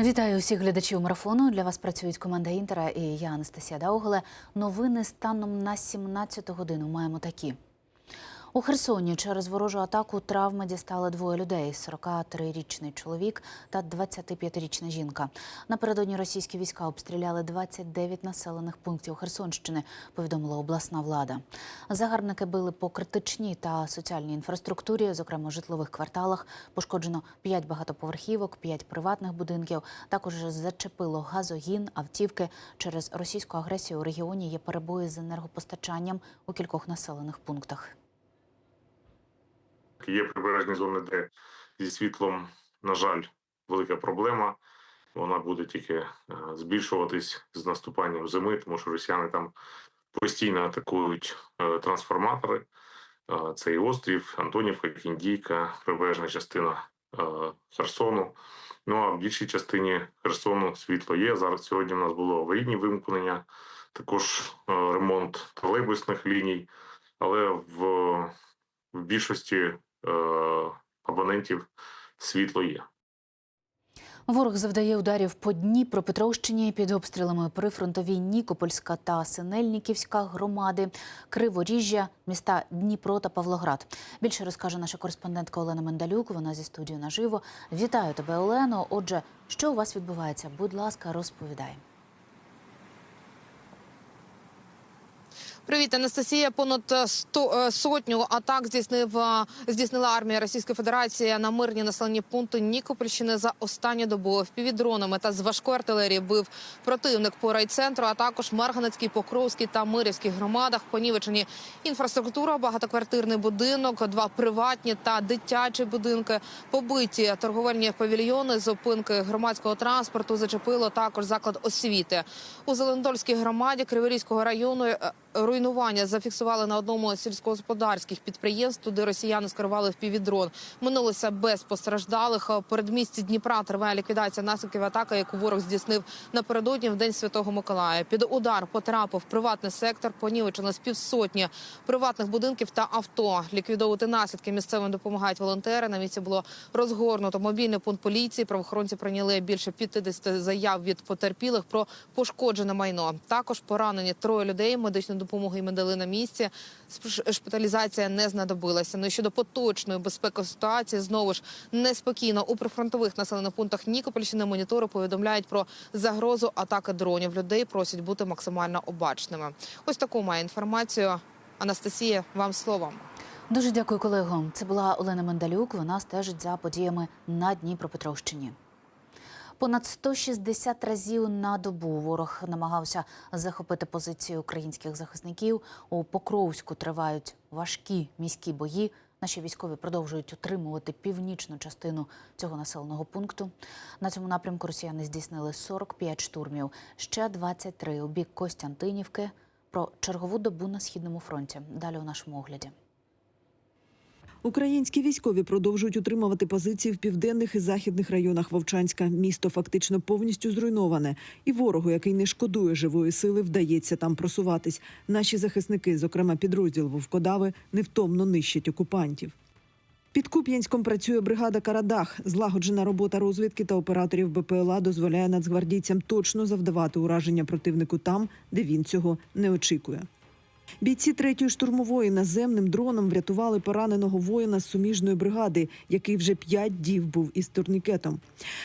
Вітаю усіх глядачів марафону. Для вас працюють команда Інтера і я Анастасія Даугле. Новини станом на 17 годину маємо такі. У Херсоні через ворожу атаку травми дістали двоє людей: 43-річний чоловік та 25-річна жінка. Напередодні російські війська обстріляли 29 населених пунктів Херсонщини. Повідомила обласна влада. Загарбники били по критичній та соціальній інфраструктурі, зокрема житлових кварталах. Пошкоджено 5 багатоповерхівок, 5 приватних будинків. Також зачепило газогін, автівки. Через російську агресію у регіоні є перебої з енергопостачанням у кількох населених пунктах. Є прибережні зони, де зі світлом, на жаль, велика проблема. Вона буде тільки е, збільшуватись з наступанням зими, тому що росіяни там постійно атакують е, трансформатори. Е, Це і острів, Антонівка, Кіндійка, прибережна частина Херсону. Ну а в більшій частині Херсону світло є. Зараз сьогодні у нас було аварійні вимкнення, також ремонт тролейбусних ліній, але в, в більшості абонентів світло є. Ворог завдає ударів по Дніпропетровщині під обстрілами прифронтові Нікопольська та Синельниківська громади, Криворіжжя, міста Дніпро та Павлоград. Більше розкаже наша кореспондентка Олена Мендалюк. Вона зі студією наживо. Вітаю тебе, Олено. Отже, що у вас відбувається? Будь ласка, розповідай. Привіт, Анастасія. Понад е, сто е, сотню атак здійснив е, здійснила армія Російської Федерації на мирні населені пункти Нікопольщини за останню добу. Впівдронами та з важкої артилерії бив противник по райцентру, а також Марганецькій, Покровській та Мирівській громадах. Понівечені інфраструктура, багатоквартирний будинок, два приватні та дитячі будинки, побиті торговельні павільйони, зупинки громадського транспорту. Зачепило також заклад освіти у Зелендольській громаді Криворізького району. Руйнування зафіксували на одному з сільськогосподарських підприємств. Туди росіяни скерували впівдрон. Минулося без постраждалих. Передмісті Дніпра триває ліквідація наслідків атаки, яку ворог здійснив напередодні в день Святого Миколая. Під удар потрапив приватний сектор. Понівечено з півсотні приватних будинків та авто. Ліквідовувати наслідки місцевим допомагають волонтери. На місці було розгорнуто мобільний пункт поліції. Правоохоронці прийняли більше 50 заяв від потерпілих про пошкоджене майно. Також поранені троє людей. Медичну допомогу їм дали на місці. Шпиталізація не знадобилася. Ну і щодо поточної безпекової ситуації, знову ж неспокійно у прифронтових населених пунктах Нікопольщини монітори повідомляють про загрозу атаки дронів. Людей просять бути максимально обачними. Ось таку має інформацію. Анастасія, вам слово. Дуже дякую, колего. Це була Олена Мендалюк. Вона стежить за подіями на Дніпропетровщині. Понад 160 разів на добу ворог намагався захопити позиції українських захисників. У Покровську тривають важкі міські бої. Наші військові продовжують утримувати північну частину цього населеного пункту. На цьому напрямку росіяни здійснили 45 штурмів, ще 23 у бік Костянтинівки. Про чергову добу на східному фронті. Далі у нашому огляді. Українські військові продовжують утримувати позиції в південних і західних районах Вовчанська. Місто фактично повністю зруйноване, і ворогу, який не шкодує живої сили, вдається там просуватись. Наші захисники, зокрема підрозділ Вовкодави, невтомно нищать окупантів. Під Куп'янськом працює бригада Карадах. Злагоджена робота розвідки та операторів БПЛА дозволяє нацгвардійцям точно завдавати ураження противнику там, де він цього не очікує. Бійці третьої штурмової наземним дроном врятували пораненого воїна з суміжної бригади, який вже п'ять дів був із турнікетом.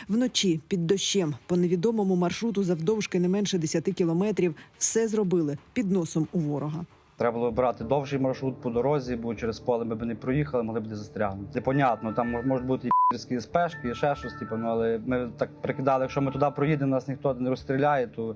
Вночі під дощем по невідомому маршруту завдовжки не менше 10 кілометрів все зробили під носом у ворога. Треба було брати довший маршрут по дорозі, бо через поле ми б не проїхали, могли б де застрягнути. Непонятно, там мож- можуть бути і спешки, і ще щось, типу, ну, але ми так прикидали, якщо ми туди проїдемо, нас ніхто не розстріляє, то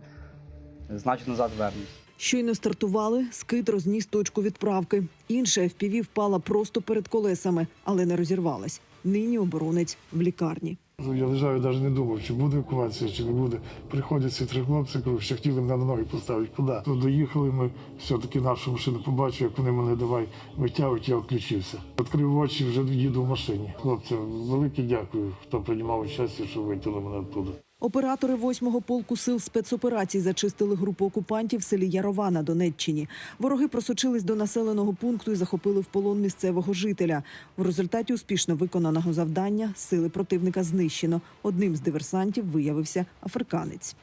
значить назад вернемось. Щойно стартували, скид розніс точку відправки. Інша FPV впала просто перед колесами, але не розірвалась. Нині оборонець в лікарні. Я лежав і навіть не думав, чи буде евакуація, чи не буде. Приходять ці три хлопці, кажу, що хотіли мене на ноги поставити. Куди? Тут доїхали ми, все-таки нашу машину побачив, як вони мене давай витягують, я відключився. Відкрив очі, вже їду в машині. Хлопцям велике дякую, хто приймав участь, що витягли мене оттуда. Оператори 8-го полку сил спецоперацій зачистили групу окупантів в селі Ярова на Донеччині. Вороги просочились до населеного пункту і захопили в полон місцевого жителя. В результаті успішно виконаного завдання сили противника знищено. Одним з диверсантів виявився африканець.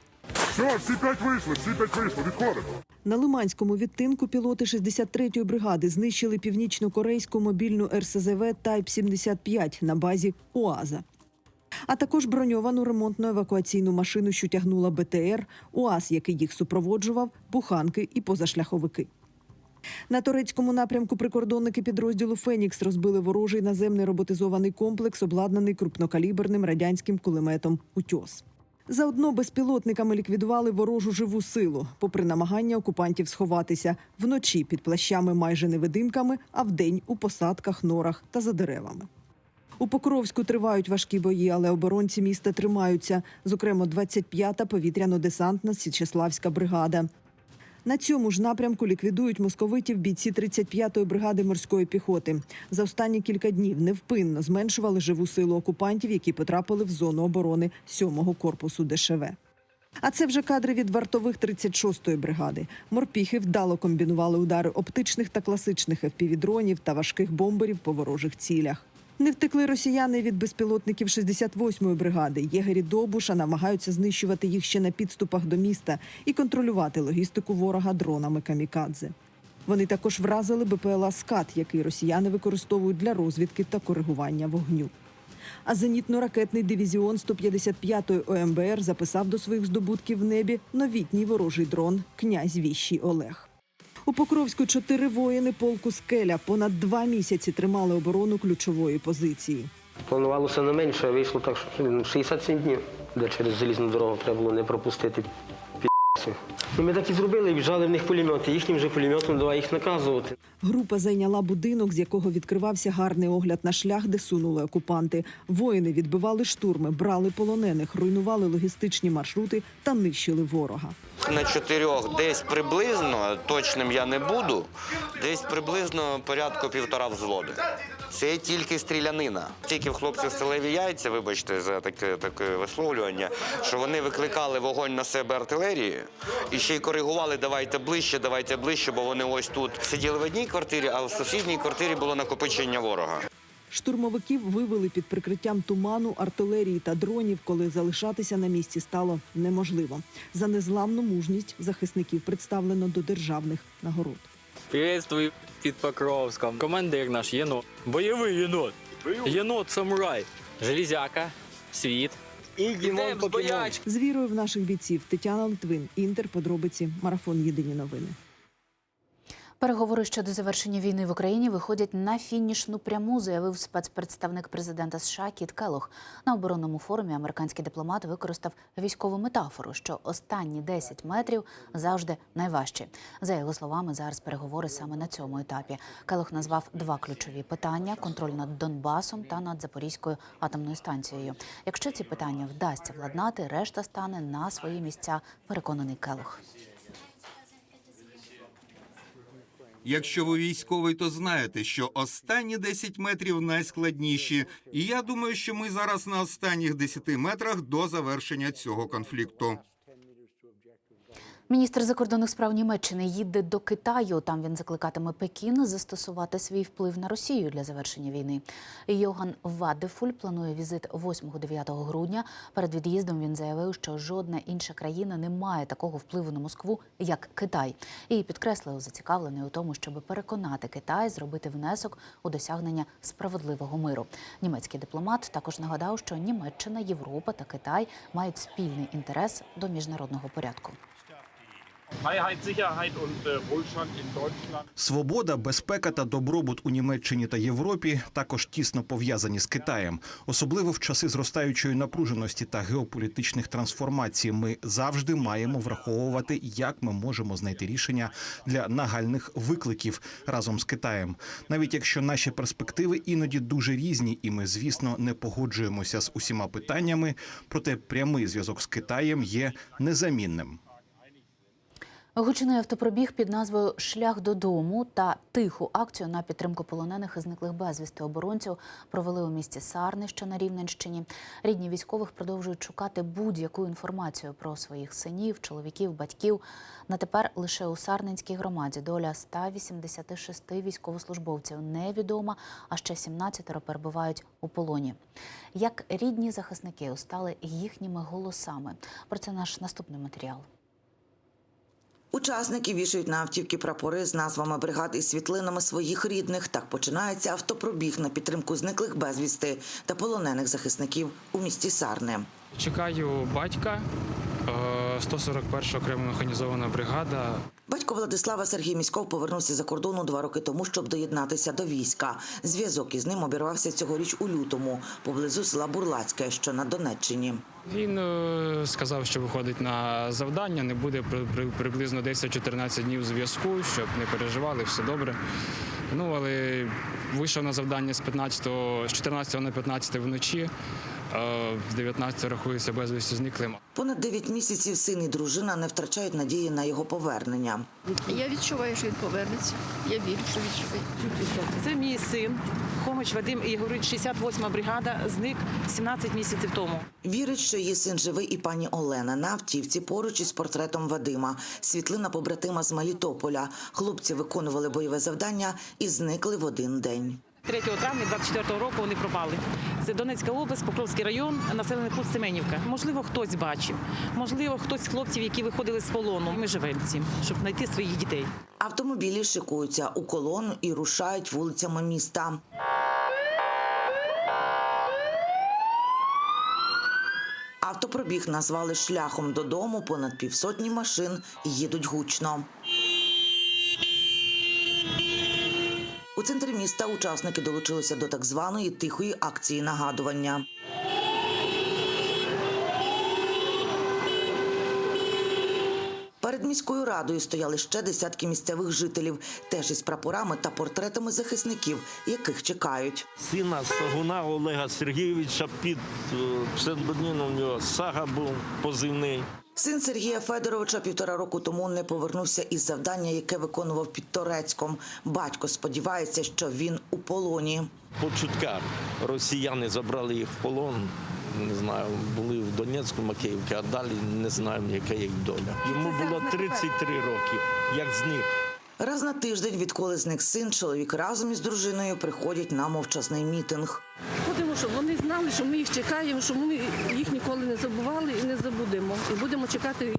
Все, всі п'ять вийшли, всі п'ять вийшли, відходимо. На Лиманському відтинку пілоти 63-ї бригади знищили північно-корейську мобільну РСЗВ Тайп 75 на базі УАЗа. А також броньовану ремонтно-евакуаційну машину, що тягнула БТР, УАЗ, який їх супроводжував, буханки і позашляховики. На турецькому напрямку прикордонники підрозділу Фенікс розбили ворожий наземний роботизований комплекс, обладнаний крупнокаліберним радянським кулеметом Утьос. Заодно безпілотниками ліквідували ворожу живу силу, попри намагання окупантів сховатися вночі під плащами майже невидимками, а вдень у посадках, норах та за деревами. У Покровську тривають важкі бої, але оборонці міста тримаються. Зокрема, 25-та повітряно-десантна Січеславська бригада. На цьому ж напрямку ліквідують московитів бійці 35-ї бригади морської піхоти. За останні кілька днів невпинно зменшували живу силу окупантів, які потрапили в зону оборони 7-го корпусу ДШВ. А це вже кадри від вартових 36-ї бригади. Морпіхи вдало комбінували удари оптичних та класичних FPV-дронів та важких бомберів по ворожих цілях. Не втекли росіяни від безпілотників 68-ї бригади. Єгері Добуша намагаються знищувати їх ще на підступах до міста і контролювати логістику ворога дронами камікадзе. Вони також вразили БПЛА «Скат», який росіяни використовують для розвідки та коригування вогню. А зенітно-ракетний дивізіон 155-ї ОМБР записав до своїх здобутків в небі новітній ворожий дрон князь Віщий Олег. У Покровську чотири воїни полку Скеля понад два місяці тримали оборону ключової позиції. Планувалося не менше, а вийшло так, що ну, 67 днів, де через залізну дорогу треба було не пропустити пі***цю. Ну, ми так і зробили, і вжали в них пулемети. Їхнім же пулеметом давай їх наказувати. Група зайняла будинок, з якого відкривався гарний огляд на шлях, де сунули окупанти. Воїни відбивали штурми, брали полонених, руйнували логістичні маршрути та нищили ворога. На чотирьох десь приблизно, точним я не буду, десь приблизно порядку півтора взводу. Це тільки стрілянина. Тільки в хлопців сталеві яйця, вибачте за таке, таке висловлювання, що вони викликали вогонь на себе артилерії і ще й коригували давайте ближче, давайте ближче, бо вони ось тут сиділи в одній квартирі, а в сусідній квартирі було накопичення ворога. Штурмовиків вивели під прикриттям туману, артилерії та дронів, коли залишатися на місці стало неможливо. За незламну мужність захисників представлено до державних нагород. Приветствую під Покровськом. Командир наш єнот. Бойовий єнот. Єнот самурай. Железяка. Світ. І Дімон З вірою в наших бійців Тетяна Литвин, Інтер, подробиці, марафон Єдині новини. Переговори щодо завершення війни в Україні виходять на фінішну пряму, заявив спецпредставник президента США Кіт Келох. На оборонному форумі американський дипломат використав військову метафору, що останні 10 метрів завжди найважчі. За його словами, зараз переговори саме на цьому етапі. Келох назвав два ключові питання: контроль над Донбасом та над Запорізькою атомною станцією. Якщо ці питання вдасться владнати, решта стане на свої місця. Переконаний Келох. Якщо ви військовий, то знаєте, що останні 10 метрів найскладніші. І я думаю, що ми зараз на останніх 10 метрах до завершення цього конфлікту. Міністр закордонних справ Німеччини їде до Китаю. Там він закликатиме Пекін застосувати свій вплив на Росію для завершення війни. Йоган Вадефуль планує візит 8-9 грудня. Перед від'їздом він заявив, що жодна інша країна не має такого впливу на Москву, як Китай, і підкреслив зацікавлений у тому, щоб переконати Китай зробити внесок у досягнення справедливого миру. Німецький дипломат також нагадав, що Німеччина, Європа та Китай мають спільний інтерес до міжнародного порядку. Freiheit, Sicherheit äh. Свобода, безпека та добробут у Німеччині та Європі також тісно пов'язані з Китаєм, особливо в часи зростаючої напруженості та геополітичних трансформацій. Ми завжди маємо враховувати, як ми можемо знайти рішення для нагальних викликів разом з Китаєм, навіть якщо наші перспективи іноді дуже різні, і ми, звісно, не погоджуємося з усіма питаннями. Проте прямий зв'язок з Китаєм є незамінним. Гучний автопробіг під назвою Шлях додому та тиху акцію на підтримку полонених і зниклих безвісти оборонців провели у місті Сарни, що на Рівненщині. Рідні військових продовжують шукати будь-яку інформацію про своїх синів, чоловіків, батьків. На тепер лише у Сарненській громаді доля 186 військовослужбовців невідома, а ще 17 перебувають у полоні. Як рідні захисники стали їхніми голосами? Про це наш наступний матеріал. Учасники вішають на автівки прапори з назвами бригад і світлинами своїх рідних. Так починається автопробіг на підтримку зниклих безвісти та полонених захисників у місті Сарне. Чекаю батька, е, 141 окрема механізована бригада. Батько Владислава Сергій Міськов повернувся за кордону два роки тому, щоб доєднатися до війська. Зв'язок із ним обірвався цьогоріч у лютому поблизу села Бурлацьке, що на Донеччині. Він е, сказав, що виходить на завдання, не буде при- при- приблизно 10-14 днів зв'язку, щоб не переживали, все добре. Ну, але вийшов на завдання з 15, з 14 на 15 вночі, з 19 рахується безвісті зниклим. Понад 9 місяців син і дружина не втрачають надії на його повернення. Я відчуваю, що він повернеться. Я вірю, що він живий. Це мій син Хомич Вадим Ігорович, 68-ма бригада, зник 17 місяців тому. Вірить, що її син живий і пані Олена на автівці поруч із портретом Вадима. Світлина побратима з Мелітополя. Хлопці виконували бойове завдання і зникли в один день. 3 травня 24-го року вони пропали. Це Донецька область, Покровський район, населений пункт Семенівка. Можливо, хтось бачив, можливо, хтось з хлопців, які виходили з полону. Ми живемо цим, щоб знайти своїх дітей. Автомобілі шикуються у колону і рушають вулицями міста. Автопробіг назвали шляхом додому. Понад півсотні машин їдуть гучно. Центрі міста учасники долучилися до так званої тихої акції нагадування. Перед міською радою стояли ще десятки місцевих жителів, теж із прапорами та портретами захисників, яких чекають. Сина Сагуна Олега Сергійовича під е, псевдонімом у нього Сага був позивний. Син Сергія Федоровича півтора року тому не повернувся із завдання, яке виконував під Торецьком. Батько сподівається, що він у полоні. По чутках росіяни забрали їх в полон. Не знаю, були в Донецьку, Макеївці, а далі не знаємо, яка їх доля. Йому було 33 роки, як зник. Раз на тиждень, відколи зник син, чоловік разом із дружиною приходять на мовчазний мітинг. Щоб вони знали, що ми їх чекаємо, що ми їх ніколи не забували і не забудемо. І будемо чекати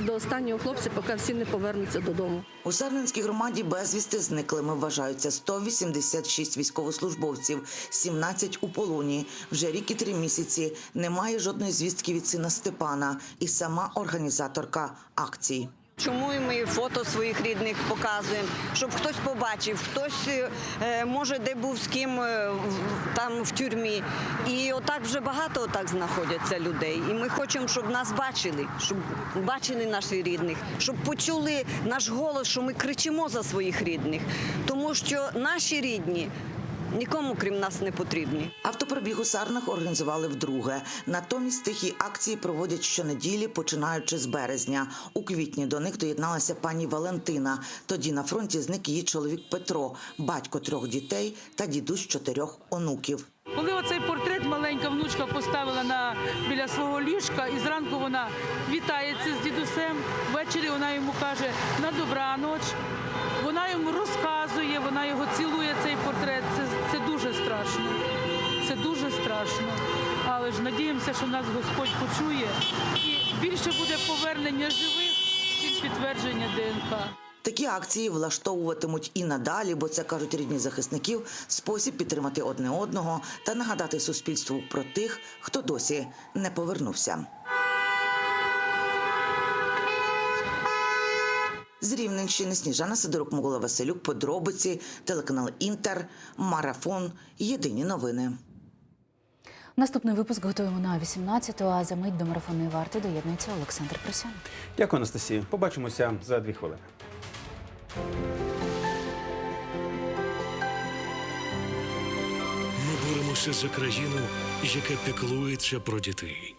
до останнього хлопця, поки всі не повернуться додому. У Сарненській громаді безвісти зниклими вважаються 186 військовослужбовців, 17 у полоні. Вже рік і три місяці немає жодної звістки від сина Степана і сама організаторка акцій. Чому ми фото своїх рідних показуємо, щоб хтось побачив, хтось е, може де був з ким е, там в тюрмі. І отак вже багато отак знаходяться людей. І ми хочемо, щоб нас бачили, щоб бачили наших рідних, щоб почули наш голос, що ми кричимо за своїх рідних, тому що наші рідні нікому крім нас не потрібні. Автопробіг у Сарнах організували вдруге. Натомість тихі акції проводять щонеділі, починаючи з березня. У квітні до них доєдналася пані Валентина. Тоді на фронті зник її чоловік Петро, батько трьох дітей та дідусь чотирьох онуків. Коли оцей портрет маленька внучка поставила на біля свого ліжка, і зранку вона вітається з дідусем. Ввечері вона йому каже на добраноч. Страшно. Але ж надіємося, що нас Господь почує. І більше буде повернення живих, ніж підтвердження ДНК. Такі акції влаштовуватимуть і надалі, бо це кажуть рідні захисників, спосіб підтримати одне одного та нагадати суспільству про тих, хто досі не повернувся. З Рівненщини Сніжана Сидорук, Микола Василюк, подробиці, телеканал Інтер, Марафон. Єдині новини. Наступний випуск готуємо на 18-ту, а за мить до марафонної варти доєднується Олександр Просян. Дякую, Анастасія. Побачимося за дві хвилини. Ми боремося за країну, яка піклується про дітей.